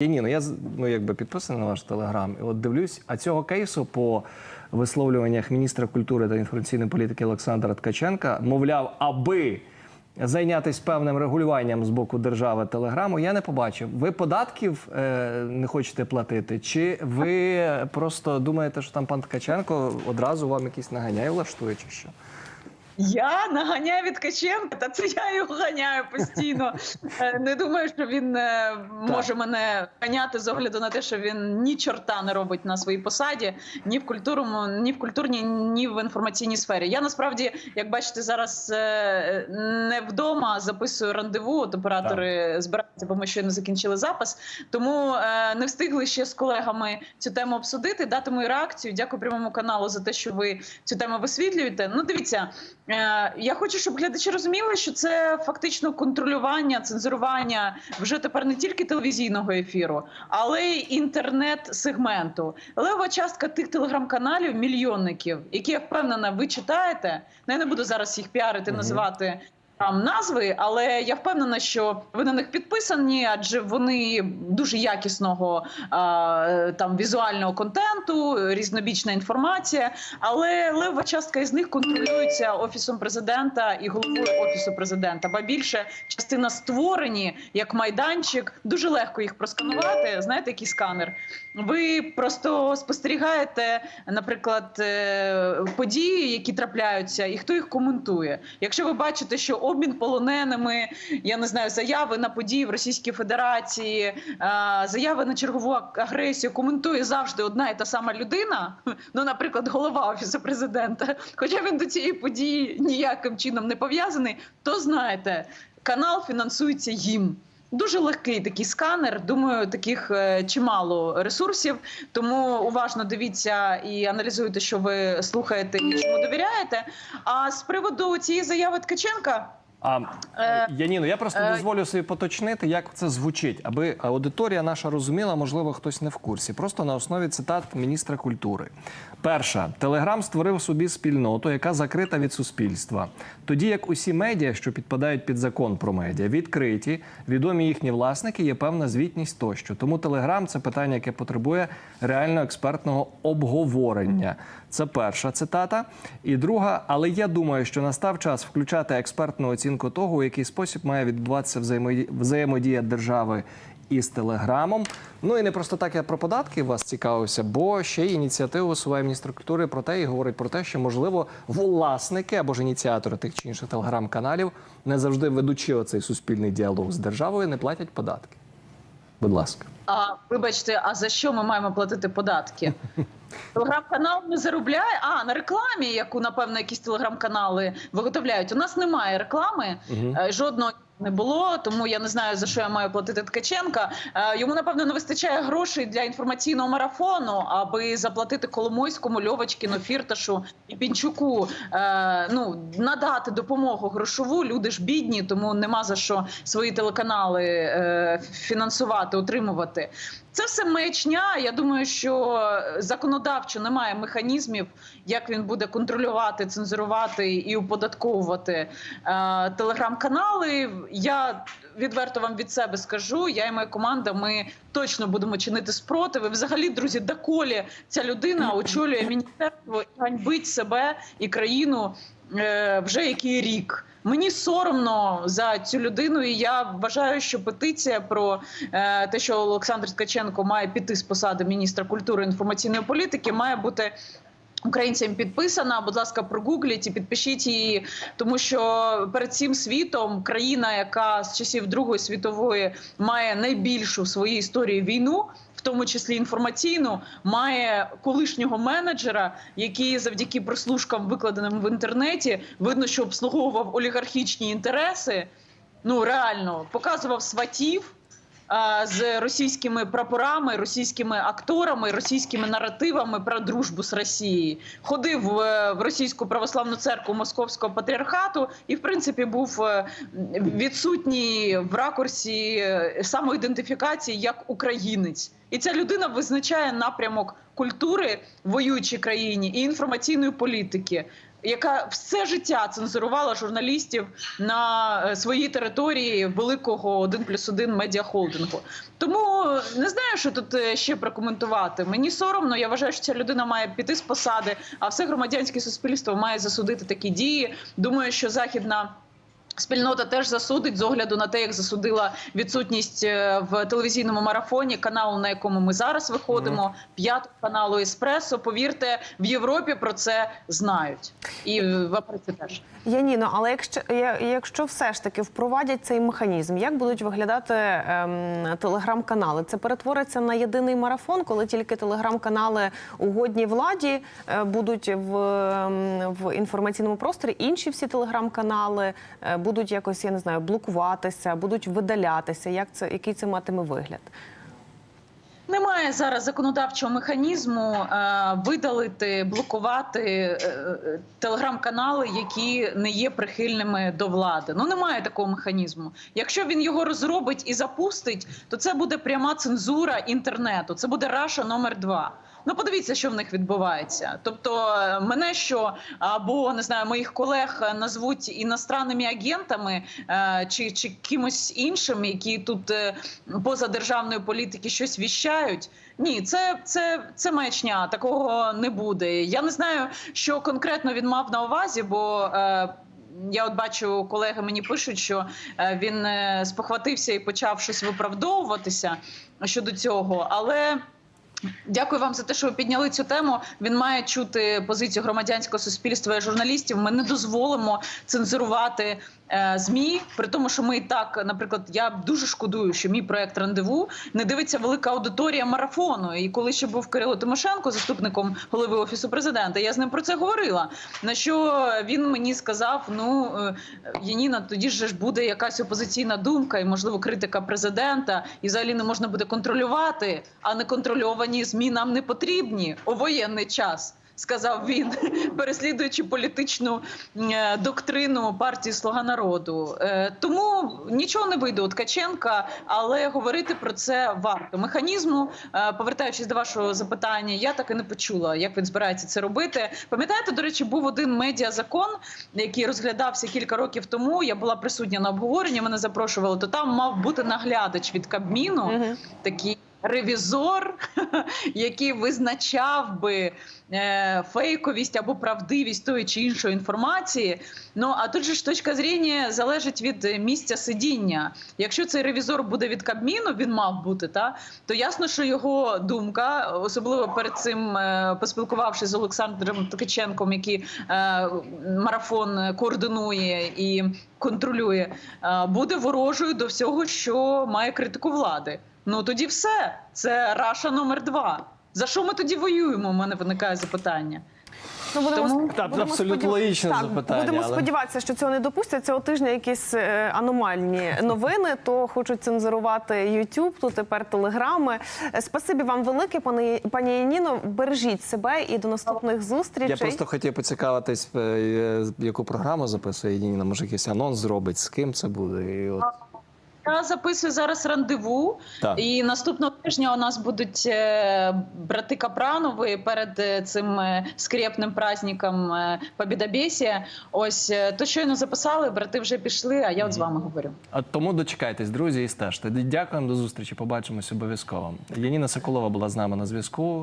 Яніно, я з- ну, якби підписаний на ваш телеграм. І от дивлюсь, а цього кейсу по висловлюваннях міністра культури та інформаційної політики Олександра Ткаченка, мовляв, аби зайнятися певним регулюванням з боку держави телеграму, я не побачив. Ви податків е, не хочете платити, чи ви просто думаєте, що там пан Ткаченко одразу вам якісь наганяє влаштує, чи що? Я наганяю від Ткаченка, та це я його ганяю постійно. Е, Не думаю, що він е, може мене ганяти з огляду на те, що він ні чорта не робить на своїй посаді, ні в культурному, ні в культурній, ні в інформаційній сфері. Я насправді, як бачите, зараз е, не вдома записую рандеву. От оператори збираються, бо ми щойно закінчили запис. Тому не встигли ще з колегами цю тему обсудити, дати мою реакцію. Дякую прямому каналу за те, що ви цю тему висвітлюєте. Ну, дивіться, я хочу, щоб глядачі розуміли, що це фактично контролювання, цензурування вже тепер не тільки телевізійного ефіру, але й інтернет-сегменту. Лева частка тих телеграм-каналів, мільйонників, які я впевнена, ви читаєте. Ну, я не буду зараз їх піарити, називати там назви, але я впевнена, що ви на них підписані, адже вони дуже якісного а, там візуального контенту, різнобічна інформація. Але лева частка із них контролюється офісом президента і головою офісу президента. Ба більше частина створені як майданчик. Дуже легко їх просканувати. Знаєте, який сканер? Ви просто спостерігаєте, наприклад, е, події, які трапляються, і хто їх коментує. Якщо ви бачите, що обмін полоненими, я не знаю, заяви на події в Російській Федерації, е, заяви на чергову агресію коментує завжди одна і та сама людина. Ну, наприклад, голова офісу президента, хоча він до цієї події ніяким чином не пов'язаний, то знаєте, канал фінансується їм. Дуже легкий такий сканер. Думаю, таких е, чимало ресурсів. Тому уважно дивіться і аналізуйте, що ви слухаєте і чому довіряєте. А з приводу цієї заяви Ткаченка. А Е, Яніно, я просто е, дозволю собі поточнити, як це звучить, аби аудиторія наша розуміла, можливо, хтось не в курсі. Просто на основі цитат міністра культури. Перша Телеграм створив собі спільноту, яка закрита від суспільства. Тоді як усі медіа, що підпадають під закон про медіа, відкриті, відомі їхні власники, є певна звітність тощо. Тому Телеграм це питання, яке потребує реально експертного обговорення. Це перша цитата. І друга, але я думаю, що настав час включати експертну оцінку того, у який спосіб має відбуватися взаємодія, взаємодія держави із телеграмом. Ну і не просто так я про податки вас цікавився, бо ще й ініціативу висуває міністр культури про те і говорить про те, що можливо власники або ж ініціатори тих чи інших телеграм-каналів, не завжди ведучи оцей суспільний діалог з державою, не платять податки. Будь ласка. А вибачте, а за що ми маємо платити податки? Телеграм-канал не заробляє. А на рекламі, яку напевно якісь телеграм-канали виготовляють. У нас немає реклами, Мгм. е, жодного не було. Тому я не знаю за що я маю платити Ткаченка. Е, Йому напевно не вистачає грошей для інформаційного марафону, аби заплатити Коломойському, Льовочкіну, Фірташу і Пінчуку. е, Ну надати допомогу грошову. Люди ж бідні, тому нема за що свої телеканали фінансувати, утримувати. Це все маячня. Я думаю, що законодавчо немає механізмів, як він буде контролювати, цензурувати і оподатковувати е, телеграм-канали. Я відверто вам від себе скажу. Я і моя команда. Ми точно будемо чинити спротив. І Взагалі, друзі, доколі ця людина очолює міністерство і ганьбить себе і країну е, вже який рік. Мені соромно за цю людину, і я вважаю, що петиція про е, те, що Олександр Ткаченко має піти з посади міністра культури і інформаційної політики, має бути. Українцям підписана, будь ласка, прогугліть і підпишіть її, тому що перед цим світом країна, яка з часів Другої світової має найбільшу в своїй історії війну, тому числі інформаційну, має колишнього менеджера, який завдяки прослушкам, викладеним в інтернеті, видно, що обслуговував олігархічні інтереси. Ну реально показував сватів з російськими прапорами, російськими акторами, російськими наративами про дружбу з Росією. Ходив е, в російську православну церкву Московського патріархату і, в принципі, був е, відсутній в ракурсі е, самоідентифікації як українець. І ця людина визначає напрямок культури в воюючій країні і інформаційної політики. Яка все життя цензурувала журналістів на е, своїй території великого 1 плюс 1 медіахолдингу. Тому не знаю, що тут е, ще прокоментувати. Мені соромно. Я вважаю, що ця людина має піти з посади, а все громадянське суспільство має засудити такі дії. Думаю, що західна. Спільнота теж засудить з огляду на те, як засудила відсутність е, в телевізійному марафоні каналу, на якому ми зараз виходимо, п'ятого каналу Еспресо. Повірте, в Європі про це знають, і в Америці теж. Яніно, але якщо якщо все ж таки впровадять цей механізм, як будуть виглядати ем, телеграм-канали? Це перетвориться на єдиний марафон, коли тільки телеграм-канали угодні владі е, будуть в, ем, в інформаційному просторі. Інші всі телеграм-канали е, будуть якось, я не знаю, блокуватися, будуть видалятися. Як це який це матиме вигляд? Немає зараз законодавчого механізму е, видалити, блокувати е, е, телеграм-канали, які не є прихильними до влади. Ну немає такого механізму. Якщо він його розробить і запустить, то це буде пряма цензура інтернету. Це буде Раша номер два. Ну, подивіться, що в них відбувається. Тобто, е, мене що або не знаю, моїх колег е, назвуть іностранними агентами е, чи, чи кимось іншим, які тут поза державної політики щось віщають. Ні, це, це, це маячня. Такого не буде. Я не знаю, що конкретно він мав на увазі, бо. Я от бачу, колеги мені пишуть, що він спохватився і почав щось виправдовуватися щодо цього. Але Дякую вам за те, що ви підняли цю тему. Він має чути позицію громадянського суспільства і журналістів. Ми не дозволимо цензурувати е, змі, при тому, що ми і так, наприклад, я дуже шкодую, що мій проект рандеву не дивиться велика аудиторія марафону. І коли ще був Кирило Тимошенко, заступником голови офісу президента, я з ним про це говорила. На що він мені сказав: ну е, Яніна, тоді ж буде якась опозиційна думка і можливо критика президента, і взагалі не можна буде контролювати, а неконтрольовані змі нам не потрібні у воєнний час. Сказав він, переслідуючи політичну е, доктрину партії Слуга народу. Е, Тому нічого не вийде у Ткаченка, але говорити про це варто. Механізму, е, повертаючись до вашого запитання, я так і не почула, як він збирається це робити. Пам'ятаєте, до речі, був один медіазакон, який розглядався кілька років тому. Я була присутня на обговоренні. Мене запрошували. То там мав бути наглядач від Кабміну, такий ревізор, який визначав би е, фейковість або правдивість тої чи іншої інформації. Ну а тут же ж точка зріння залежить від місця сидіння. Якщо цей ревізор буде від Кабміну, він мав бути, та то ясно, що його думка, особливо перед цим е, поспілкувавшись з Олександром Ткаченком, який е, марафон координує і контролює, буде ворожою до всього, що має критику влади. Ну тоді все. Це раша номер два. За що ми тоді воюємо? У мене виникає запитання. Ну, будемо, Тому- будемо абсолютно сподів- логічне так, запитання, Будемо але- сподіватися, що цього не допустять. Цього тижня якісь е, аномальні новини, то хочуть цензурувати YouTube, то тепер телеграми. Е, Спасибі вам велике, пане пані Яніно. Бережіть себе і до наступних зустрічей. Я просто хотів поцікавитись, е, яку програму записує Ніна. Може, якийсь анонс зробить, з ким це буде. І от Я записую зараз рандеву, Так. і наступного тижня у нас будуть е, брати Капранови перед е, цим е, скрепним праздником Побідобєсія. Ось то щойно записали, брати вже пішли. А я от з вами говорю. А тому дочекайтесь, друзі, і стежте. Дякуємо до зустрічі. Побачимось обов'язково. Яніна Соколова була з нами на зв'язку.